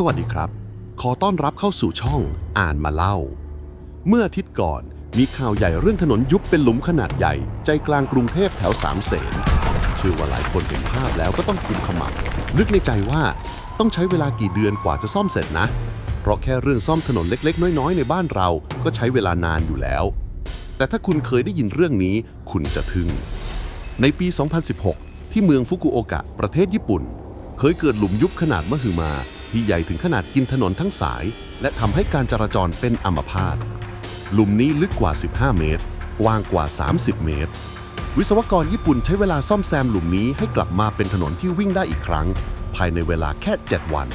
สวัสดีครับ ขอต้อนรับเข้าสู่ช่องอ่านมาเล่า เมื่ออาทิตย์ก่อนมีข่าวใหญ่เรื่องถนนยุบเป็นหลุมขนาดใหญ่ ใจกลางกรุงเทพแถวสามเสนเชื่อว่าหลายคนเห็นภาพแล้วก็ต้องกุมขมับนึกในใจว่าต้องใช้เวลากี่เดือนกว่าจะซ่อมเสร็จนะ เพราะแค่เรื่องซ่อมถนนเล็ก ๆ น้อย ๆ ในบ้านเราก็ใช้เวลานานอยู่แล้ว แต่ถ้าคุณเคยได้ยินเรื่องนี้ คุณจะทึ่ง ในปี 2016 ที่เมืองฟุกุโอกะ ประเทศญี่ปุ่น เคยเกิดหลุมยุบขนาดมหึมา ที่ใหญ่ถึงขนาดกินถนนทั้งสาย และทำให้การจราจรเป็นอัมพาตหลุมนี้ลึกกว่า 15 เมตร กว้างกว่า 30 เมตร วิศวกรญี่ปุ่นใช้เวลาซ่อมแซมหลุมนี้ให้กลับมาเป็นถนนที่วิ่งได้อีกครั้ง ภายในเวลาแค่ 7 วัน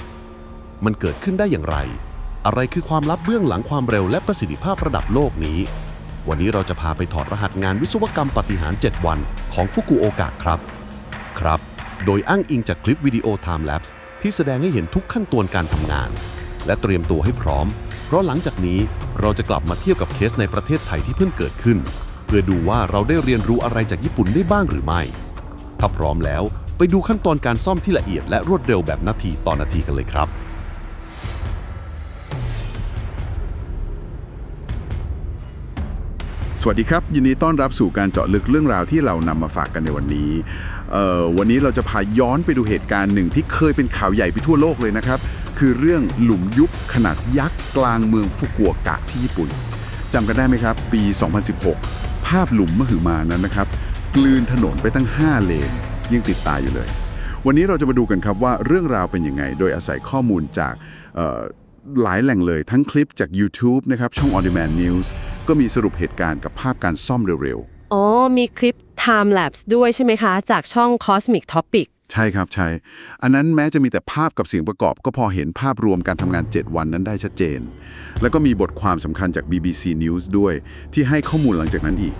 มันเกิดขึ้นได้อย่างไร อะไรคือความลับเบื้องหลังความเร็วและประสิทธิภาพระดับโลกนี้ วันนี้เราจะพาไปถอดรหัสงานวิศวกรรมปาฏิหารย์7วัน ของฟุกุโอกะครับ ครับ โดยอ้างอิงจากคลิปวิดีโอ Time Lapse ที่แสดงให้เห็นทุกขั้นตอนการทำงาน และเตรียมตัวให้พร้อม เพราะหลังจากนี้เราจะกลับมาเทียบกับเคสในประเทศไทยที่เพิ่งเกิดขึ้น เพื่อดูว่าเราได้เรียนรู้อะไรจากญี่ปุ่นได้บ้างหรือไม่ ถ้าพร้อมแล้วไปดูขั้นตอนการซ่อมที่ละเอียดและรวดเร็วแบบนาทีต่อนาทีกันเลยครับ สวัสดีครับ ยินดีต้อนรับสู่การเจาะลึกเรื่องราวที่เรานำมาฝากกันในวันนี้ วันนี้เราจะพาย้อนไปดูเหตุการณ์หนึ่งที่เคยเป็นข่าวใหญ่ไปทั่วโลกเลยนะครับ คือเรื่องหลุมยุบขนาดยักษ์กลางเมืองฟุกุโอกะที่ญี่ปุ่นจำกันได้ไหมครับ ปี 2016 ภาพหลุมมหึมานั้นนะครับ กลืนถนนไปตั้ง 5 เลนยังติดตาอยู่เลย วันนี้เราจะมาดูกันครับว่าเรื่องราวเป็นยังไง โดยอาศัยข้อมูลจากหลายแหล่งเลยทั้งคลิปจาก YouTube นะครับช่อง On Demand News ก็มีสรุปเหตุการณ์กับภาพการซ่อมเร็วอ๋อ มีคลิป Time Lapse ด้วยใช่ไหมคะ จากช่อง Cosmic Topic ๆ ใช่ครับใช่ อันนั้นแม้จะมีแต่ภาพกับเสียงประกอบ ก็พอเห็นภาพรวมการทำงาน 7 วันนั้นได้ชัดเจน แล้วก็มีบทความสำคัญจาก BBC News ด้วย ที่ให้ข้อมูลหลังจากนั้นอีก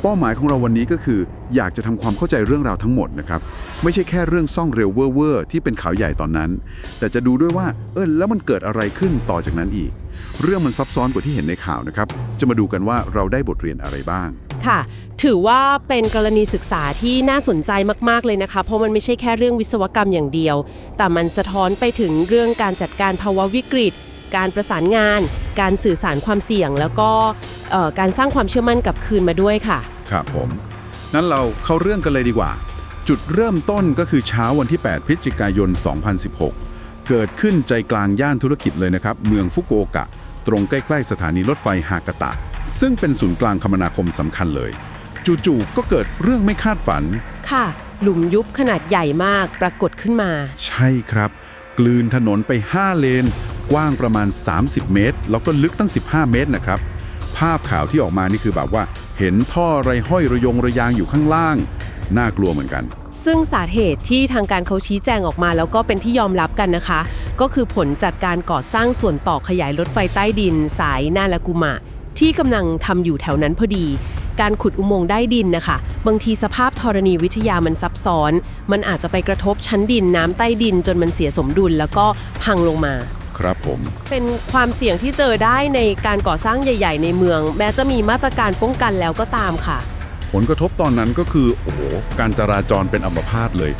เป้าหมายของเราวันนี้ก็คือ อยากจะทำความเข้าใจเรื่องราวทั้งหมดนะครับ ไม่ใช่แค่เรื่องซ่องเร็วเวอร์ๆที่เป็นข่าวใหญ่ตอนนั้น แต่จะดูด้วยว่าเออแล้วมันเกิดอะไรขึ้นต่อจากนั้นอีก เรื่องมันซับซ้อนกว่าที่เห็นในข่าวนะครับ จะมาดูกันว่าเราได้บทเรียนอะไรบ้าง ค่ะ ถือว่าเป็นกรณีศึกษาที่น่าสนใจมาก ๆ เลยนะคะ เพราะมันไม่ใช่แค่เรื่องวิศวกรรมอย่างเดียว แต่มันสะท้อนไปถึงเรื่องการจัดการภาวะวิกฤต การประสานงาน การสื่อสารความเสี่ยง แล้วก็เอ่อการสร้างความเชื่อมั่นกลับคืนมาด้วยค่ะ ครับผม นั้นเราเข้าเรื่องกันเลยดีกว่า จุดเริ่มต้นก็คือเช้าวันที่ 8 พฤศจิกายน 2016 เกิดขึ้นใจกลางย่านธุรกิจเลยนะครับ เมืองฟุกุโอกะ ตรงใกล้ ๆ สถานีรถไฟฮากาตะ ซึ่งเป็นศูนย์กลางคมนาคมสำคัญเลย จู่ๆก็เกิดเรื่องไม่คาดฝัน ค่ะ หลุมยุบขนาดใหญ่มากปรากฏขึ้นมา ใช่ครับ กลืนถนนไป 5 เลน กว้างประมาณ 30 เมตร แล้วก็ลึกตั้ง 15 เมตรนะครับ ภาพข่าวที่ออกมานี่คือแบบว่า เห็นท่อไรห้อยระยงระยางอยู่ข้างล่าง น่ากลัวเหมือนกัน ซึ่งสาเหตุที่ทางการเขาชี้แจงออกมา แล้วก็เป็นที่ยอมรับกันนะคะ ก็คือผลจากการก่อสร้างส่วนต่อขยายรถไฟใต้ดิน สายนาลากุมะ ที่กำลังทำอยู่แถวนั้นพอดี การขุดอุโมงค์ใต้ดินนะคะ บางทีสภาพธรณีวิทยามันซับซ้อน มันอาจจะไปกระทบชั้นดินน้ำใต้ดิน จนมันเสียสมดุลแล้วก็พังลงมา ครับผม เป็นความเสี่ยงที่เจอได้ในการก่อสร้างใหญ่ ๆ ในเมือง แม้จะมีมาตรการป้องกันแล้วก็ตามค่ะ ผลกระทบตอนนั้นก็คือ โอ้โห การจราจรเป็นอัมพาตเลย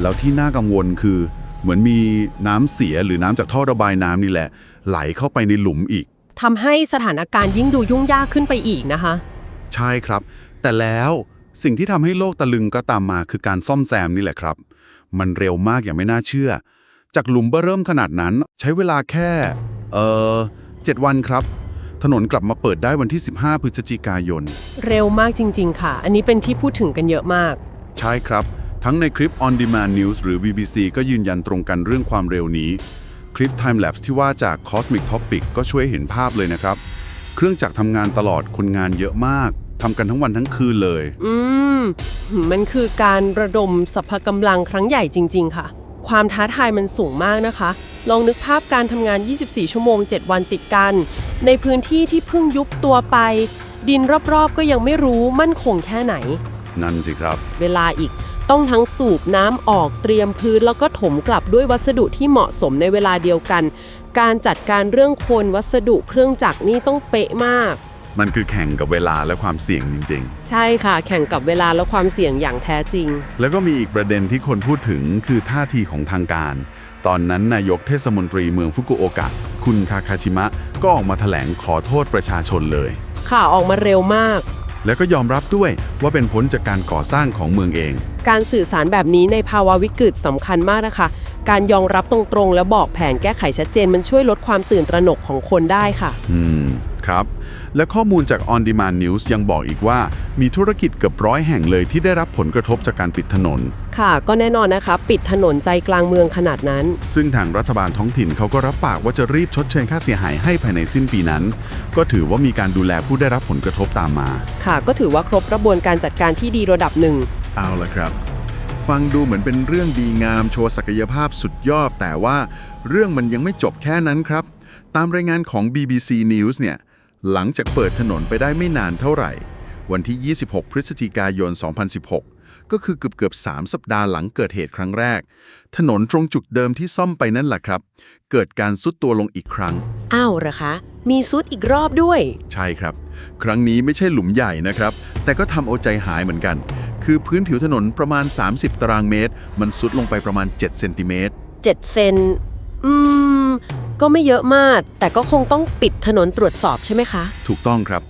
แล้วที่น่ากังวลคือ เหมือนมีน้ำเสียหรือน้ำจากท่อระบายน้ำนี่แหละ ไหลเข้าไปในหลุมอีก ทำให้สถานการณ์ยิ่งดูยุ่งยากขึ้นไปอีกนะคะ ใช่ครับ แต่แล้วสิ่งที่ทำให้โลกตะลึงก็ตามมาคือการซ่อมแซมนี่แหละครับ มันเร็วมากอย่างไม่น่าเชื่อ จากหลุมเบ้อเริ่มขนาดนั้น ใช้เวลาแค่ เอ่อเจ็ดวันครับ ถนนกลับมาเปิดได้วันที่ 15 พฤศจิกายน เร็วมากจริง ๆ ค่ะ อันนี้เป็นที่พูดถึงกันเยอะมาก ใช่ครับ ทั้งในคลิป On Demand News หรือ BBC ก็ยืนยันตรงกันเรื่องความเร็วนี้ คลิป Time Lapse ที่ว่าจาก Cosmic Topic ก็ช่วยเห็นภาพเลยนะครับ เครื่องจักรทำงานตลอดคนงานเยอะมากทำกันทั้งวันทั้งคืนเลย อืม มันคือการระดมสรรพกำลังครั้งใหญ่จริง ๆ ค่ะ ความท้าทายมันสูงมากนะคะ ลองนึกภาพการทำงาน 24 ชั่วโมง 7 วันติดกัน ในพื้นที่ที่เพิ่งยุบตัวไป ดินรอบๆก็ยังไม่รู้มั่นคงแค่ไหน นั่นสิครับ เวลาอีกต้องทั้งสูบน้ำออกเตรียมพื้นแล้วก็ถมกลับด้วยวัสดุที่เหมาะสมในเวลาเดียวกัน การจัดการเรื่องโคนวัสดุเครื่องจักรนี่ต้องเป๊ะมาก มันคือแข่งกับเวลาและความเสี่ยงจริง ใช่ค่ะ แข่งกับเวลาและความเสี่ยงอย่างแท้จริง ๆ แล้วก็มีอีกประเด็นที่คนพูดถึงคือท่าทีของทางการ ตอนนั้นนายกเทศมนตรีเมืองฟุกุโอกะ คุณทาคาชิมะ ก็ออกมาแถลงขอโทษประชาชนเลย ข่าวออกมาเร็วมาก แล้วก็ยอมรับด้วยว่าเป็นผลจากการก่อสร้างของเมืองเอง การสื่อสารแบบนี้ในภาวะวิกฤตสำคัญมากนะคะ การยอมรับตรงๆ และบอกแผนแก้ไขชัดเจนมันช่วยลดความตื่นตระหนกของคนได้ค่ะ อืม ครับ และข้อมูลจาก On Demand News ยังบอกอีกว่า มีธุรกิจเกือบร้อยแห่งเลยที่ได้รับผลกระทบจากการปิดถนน ค่ะ ก็แน่นอนนะคะ ปิดถนนใจกลางเมืองขนาดนั้น ซึ่งทางรัฐบาลท้องถิ่นเขาก็รับปากว่าจะรีบชดเชยค่าเสียหายให้ภายในสิ้นปีนั้น ก็ถือว่ามีการดูแลผู้ได้รับผลกระทบตามมา ค่ะ ก็ถือว่าครบกระบวนการจัดการที่ดีระดับหนึ่ง เอาละครับ ฟังดูเหมือนเป็นเรื่องดีงามโชว์ศักยภาพสุดยอด แต่ว่าเรื่องมันยังไม่จบแค่นั้นครับ ตามรายงานของ BBC News เนี่ย หลังจากเปิดถนนไปได้ไม่นานเท่าไหร่ วันที่ 26 พฤศจิกายน 2016 ก็คือเกือบเกือบ3สัปดาห์หลังเกิดเหตุครั้งแรก ถนนตรงจุดเดิมที่ซ่อมไปนั่นแหละครับ เกิดการซุดตัวลงอีกครั้ง อ้าวเหรอคะ มีซุดอีกรอบด้วย ใช่ครับ ครั้งนี้ไม่ใช่หลุมใหญ่นะครับ แต่ก็ทำเอาใจหายเหมือนกัน คือพื้นผิวถนนประมาณ 30 ตารางเมตร มันซุดลงไปประมาณ 7 เซนติเมตร 7 เซน อืม ก็ไม่เยอะมาก แต่ก็คงต้องปิดถนนตรวจสอบใช่ไหมคะ ถูกต้องครับ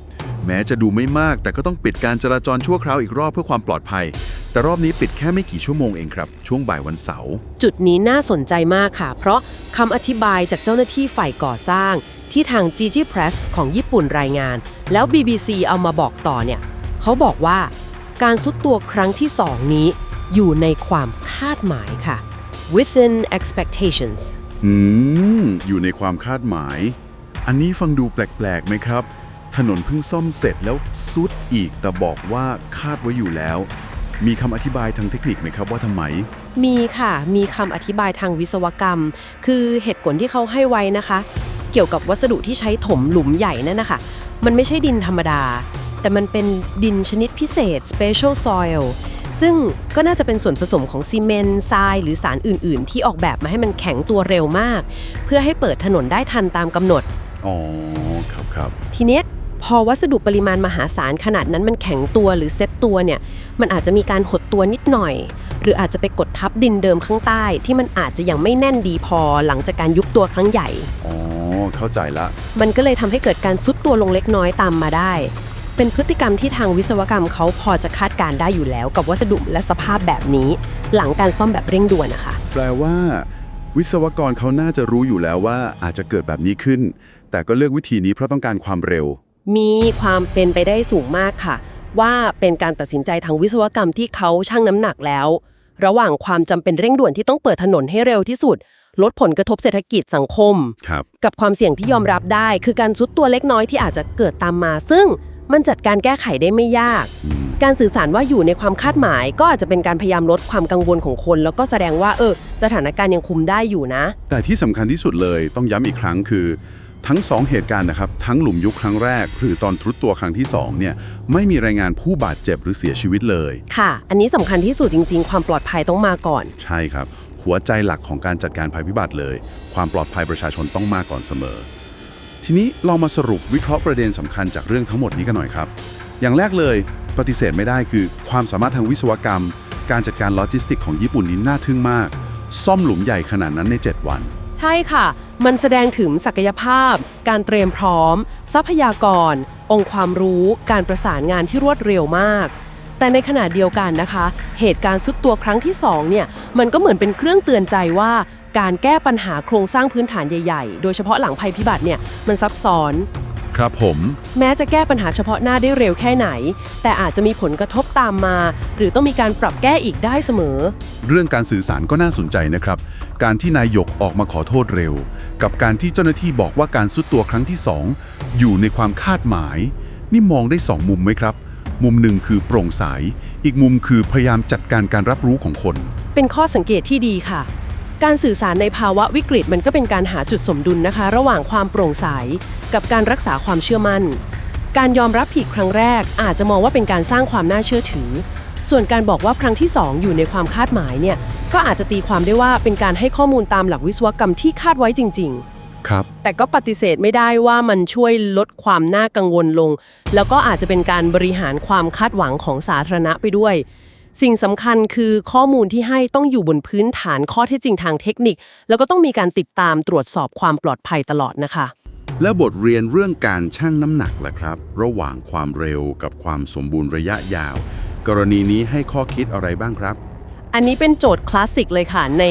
แม้จะดูไม่มากแต่ก็ต้องปิดการจราจรชั่วคราวอีกรอบเพื่อความปลอดภัย แต่รอบนี้ปิดแค่ไม่กี่ชั่วโมงเองครับ ช่วงบ่ายวันเสาร์ จุดนี้น่าสนใจมากค่ะ เพราะคำอธิบายจากเจ้าหน้าที่ฝ่ายก่อสร้าง ที่ทาง Gigi Press ของญี่ปุ่นรายงาน แล้ว BBC เอามาบอกต่อเนี่ยเขาบอกว่า การซุดตัวครั้งที่2นี้ อยู่ในความคาดหมายค่ะ within expectations อืม อยู่ในความคาดหมาย อันนี้ฟังดูแปลกๆไหมครับ ถนนเพิ่งซ่อมเสร็จแล้วซุดอีก แต่บอกว่าคาดไว้อยู่แล้ว มีคำอธิบายทางเทคนิคไหมครับว่าทำไม มีค่ะ มีคำอธิบายทางวิศวกรรม คือเหตุผลที่เขาให้ไว้นะคะ เกี่ยวกับวัสดุที่ใช้ถมหลุมใหญ่นั่นนะคะ มันไม่ใช่ดินธรรมดา แต่มันเป็นดินชนิดพิเศษ special soil ซึ่งก็น่าจะเป็นส่วนผสมของซีเมนต์ทราย หรือสารอื่น ๆ ที่ออกแบบมาให้มันแข็งตัวเร็วมาก เพื่อให้เปิดถนนได้ทันตามกำหนด อ๋อ ครับครับ ทีเนี้ยพอวัสดุปริมาณมหาศาลขนาดนั้นมันแข็งตัวหรือเซ็ตตัวเนี่ย มันอาจจะมีการหดตัวนิดหน่อย หรืออาจจะไปกดทับดินเดิมข้างใต้ ที่มันอาจจะยังไม่แน่นดีพอหลังจากการยุบตัวครั้งใหญ่ อ๋อ เข้าใจละ มันก็เลยทำให้เกิดการซุดตัวลงเล็กน้อยตามมาได้ เป็นพฤติกรรมที่ทางวิศวกรรมเขาพอจะคาดการณ์ได้อยู่แล้ว กับวัสดุและสภาพแบบนี้ หลังการซ่อมแบบเร่งด่วนนะคะ แปลว่า วิศวกรเขาน่าจะรู้อยู่แล้วว่าอาจจะเกิดแบบนี้ขึ้น แต่ก็เลือกวิธีนี้เพราะต้องการความเร็ว มีความเป็นไปได้สูงมากค่ะ ว่าเป็นการตัดสินใจทางวิศวกรรมที่เขาชั่งน้ำหนักแล้ว ระหว่างความจำเป็นเร่งด่วนที่ต้องเปิดถนนให้เร็วที่สุดลดผลกระทบเศรษฐกิจสังคมครับกับความเสี่ยงที่ยอมรับได้ คือการซุดตัวเล็กน้อยที่อาจจะเกิดตามมา ซึ่ง มันจัดการแก้ไขได้ไม่ยาก การสื่อสารว่าอยู่ในความคาดหมาย ก็อาจจะเป็นการพยายามลดความกังวลของคน แล้วก็แสดงว่าเออสถานการณ์ยังคุมได้อยู่นะ แต่ที่สำคัญที่สุดเลยต้องย้ำอีกครั้งคือ ทั้งสองเหตุการณ์นะครับ ทั้งหลุมยุบครั้งแรก หรือตอนทรุดตัวครั้งที่สองเนี่ยไม่มีรายงานผู้บาดเจ็บหรือเสียชีวิตเลย ค่ะ อันนี้สำคัญที่สุดจริง ๆ ความปลอดภัยต้องมาก่อน ใช่ครับ หัวใจหลักของการจัดการภัยพิบัติเลย ความปลอดภัยประชาชนต้องมาก่อนเสมอ ทีนี้ลองมาสรุปวิเคราะห์ประเด็นสำคัญจากเรื่องทั้งหมดนี้กันหน่อยครับ อย่างแรกเลยปฏิเสธไม่ได้คือ ความสามารถทางวิศวกรรม การจัดการโลจิสติกของญี่ปุ่นนี้น่าทึ่งมาก ซ่อมหลุมใหญ่ขนาดนั้นใน 7 วัน ใช่ค่ะ มันแสดงถึงศักยภาพ การเตรียมพร้อม ทรัพยากร องค์ความรู้ การประสานงานที่รวดเร็วมาก แต่ในขณะเดียวกันนะคะ เหตุการณ์สุดตัวครั้งที่2เนี่ยมันก็เหมือนเป็นเครื่องเตือนใจว่า การแก้ปัญหาโครงสร้างพื้นฐานใหญ่ๆ โดยเฉพาะหลังภัยพิบัติเนี่ยมันซับซ้อน ครับผม แม้จะแก้ปัญหาเฉพาะหน้าได้เร็วแค่ไหน แต่อาจจะมีผลกระทบตามมา หรือต้องมีการปรับแก้อีกได้เสมอ เรื่องการสื่อสารก็น่าสนใจนะครับ การที่นายกออกมาขอโทษเร็ว กับการที่เจ้าหน้าที่บอกว่าการซุดตัวครั้งที่ 2 อยู่ในความคาดหมาย นี่มองได้ 2 มุมไหมครับ มุมหนึ่งคือโปร่งใสอีกมุมคือพยายามจัดการการรับรู้ของคน เป็นข้อสังเกตที่ดีค่ะ การสื่อสารในภาวะวิกฤตมันก็เป็นการหาจุดสมดุลนะคะ ระหว่างความโปร่งใส กับการรักษาความเชื่อมั่น การยอมรับผิดครั้งแรก อาจจะมองว่าเป็นการสร้างความน่าเชื่อถือ ส่วนการบอกว่าครั้งที่ 2 อยู่ในความคาดหมายเนี่ยก็อาจจะตีความได้ว่าเป็นการให้ข้อมูลตามหลักวิศวกรรมที่คาดไว้จริง ๆ ครับ แต่ก็ปฏิเสธไม่ได้ว่ามันช่วยลดความน่ากังวลลง แล้วก็อาจจะเป็นการบริหารความคาดหวังของสาธารณะไปด้วย สิ่งสำคัญคือข้อมูลที่ให้ต้องอยู่บนพื้นฐานข้อเท็จจริงทางเทคนิค แล้วก็ต้องมีการติดตามตรวจสอบความปลอดภัยตลอดนะคะ และบทเรียนเรื่องการชั่งน้ำหนักล่ะครับ ระหว่างความเร็วกับความสมบูรณ์ระยะยาว กรณีนี้ให้ข้อคิดอะไรบ้างครับ อันนี้เป็นโจทย์คลาสสิกเลยค่ะใน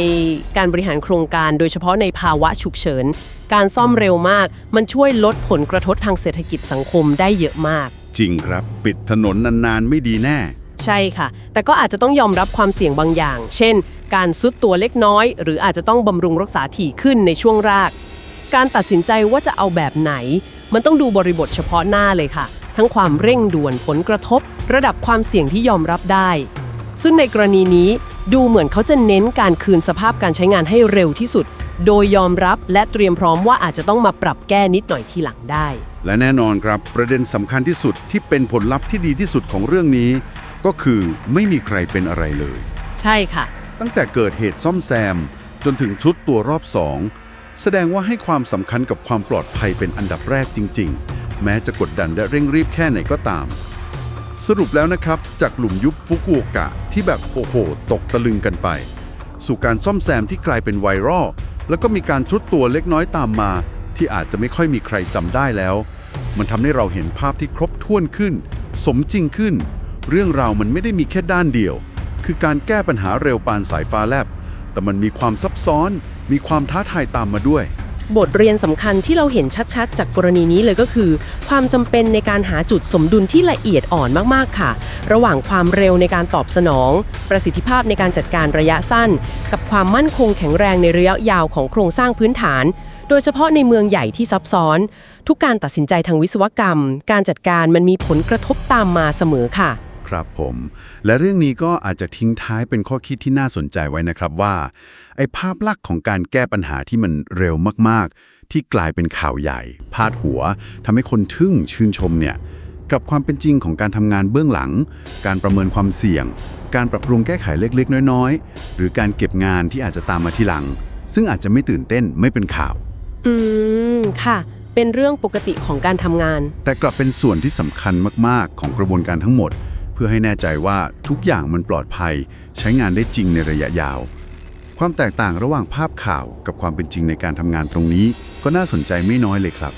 การบริหารโครงการโดยเฉพาะในภาวะฉุกเฉิน การซ่อมเร็วมาก มันช่วยลดผลกระทบทางเศรษฐกิจสังคมได้เยอะมาก จริงครับ ปิดถนนนานๆ ไม่ดีแน่ ใช่ค่ะ แต่ก็อาจจะต้องยอมรับความเสี่ยงบางอย่าง เช่น การซุดตัวเล็กน้อย หรืออาจจะต้องบำรุงรักษาถี่ขึ้นในช่วงแรกการตัดสินใจว่าจะเอาแบบไหน มันต้องดูบริบทเฉพาะหน้าเลยค่ะ ทั้งความเร่งด่วนผลกระทบ ระดับความเสี่ยงที่ยอมรับได้ ซึ่งในกรณีนี้ดูเหมือนเขาจะเน้นการคืนสภาพการใช้งานให้เร็วที่สุด โดยยอมรับและเตรียมพร้อมว่าอาจจะต้องมาปรับแก้นิดหน่อยทีหลังได้ และแน่นอนครับประเด็นสำคัญที่สุดที่เป็นผลลัพธ์ที่ดีที่สุดของเรื่องนี้ ก็คือไม่มีใครเป็นอะไรเลย ใช่ค่ะ ตั้งแต่เกิดเหตุซ่อมแซม จนถึงชุดตัวรอบสองแสดงว่าให้ความสำคัญกับความปลอดภัยเป็นอันดับแรกจริง ๆ แม้จะกดดันและเร่งรีบแค่ไหนก็ตาม สรุปแล้วนะครับ จากหลุมยุบฟุกุโอกะที่แบบโอ้โห ตกตะลึงกันไป สู่การซ่อมแซมที่กลายเป็นไวรัลแล้วก็มีการชุดตัวเล็กน้อยตามมา ที่อาจจะไม่ค่อยมีใครจำได้แล้ว มันทำให้เราเห็นภาพที่ครบถ้วนขึ้น สมจริงขึ้น เรื่องราวมันไม่ได้มีแค่ด้านเดียว คือการแก้ปัญหาเร็วปานสายฟ้าแลบ แต่มันมีความซับซ้อน มีความท้าทายตามมาด้วย บทเรียนสำคัญที่เราเห็นชัดๆ จากกรณีนี้เลยก็คือ ความจำเป็นในการหาจุดสมดุลที่ละเอียดอ่อนมากๆค่ะ ระหว่างความเร็วในการตอบสนอง ประสิทธิภาพในการจัดการระยะสั้น กับความมั่นคงแข็งแรงในระยะยาวของโครงสร้างพื้นฐานโดยเฉพาะในเมืองใหญ่ที่ซับซ้อน ทุกการตัดสินใจทางวิศวกรรม การจัดการมันมีผลกระทบตามมาเสมอค่ะ ครับผม และเรื่องนี้ก็อาจจะทิ้งท้ายเป็นข้อคิดที่น่าสนใจไว้นะครับว่า ไอ้ภาพลักษณ์ของการแก้ปัญหาที่มันเร็วมากๆ ที่กลายเป็นข่าวใหญ่ พาดหัวทำให้คนทึ่งชื่นชมเนี่ยกับความเป็นจริงของการทำงานเบื้องหลัง การประเมินความเสี่ยง การปรับปรุงแก้ไขเล็กๆ น้อยๆ หรือการเก็บงานที่อาจจะตามมาทีหลัง ซึ่งอาจจะไม่ตื่นเต้นไม่เป็นข่าว อืม ค่ะ เป็นเรื่องปกติของการทำงาน แต่กลับเป็นส่วนที่สำคัญมากๆ ของกระบวนการทั้งหมดเพื่อให้แน่ใจว่าทุกอย่างมันปลอดภัย ใช้งานได้จริงในระยะยาว ความแตกต่างระหว่างภาพข่าวกับความเป็นจริงในการทำงานตรงนี้ ก็น่าสนใจไม่น้อยเลยครับ